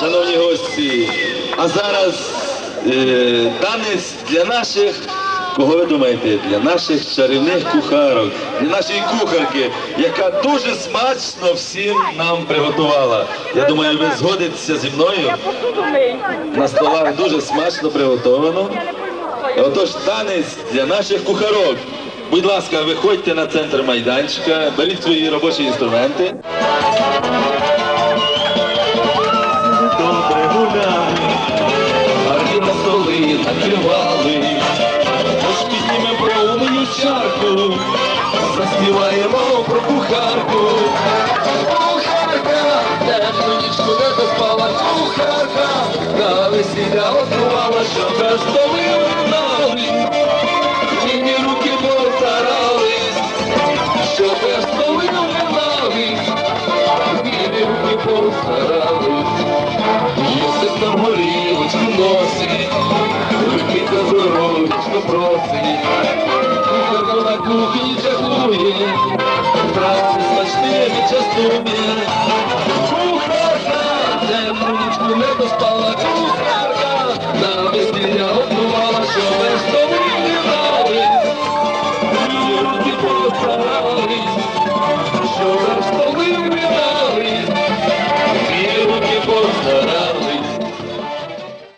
шановні гості. А зараз е, танець для наших, кого ви думаєте, для наших чарівних кухарок, для нашої кухарки, яка дуже смачно всім нам приготувала. Я думаю, ви згодитеся зі мною. На столах дуже смачно приготовано. Отож, танець для наших кухарок. Будь ласка, виходьте на центр майданчика, беріть свої робочі інструменти. Чарку, заспіваємо про кухарку. Кухарка, темну нічку не доспала, кухарка, на весілля готувала, що без столи лунали. Нині руки постарались, що без столи лунали. Нині руки постарались. Йосип нам горілочку носить, руки та здоров'ячко просить. Частує. Кухарка, темну нічку не доспала,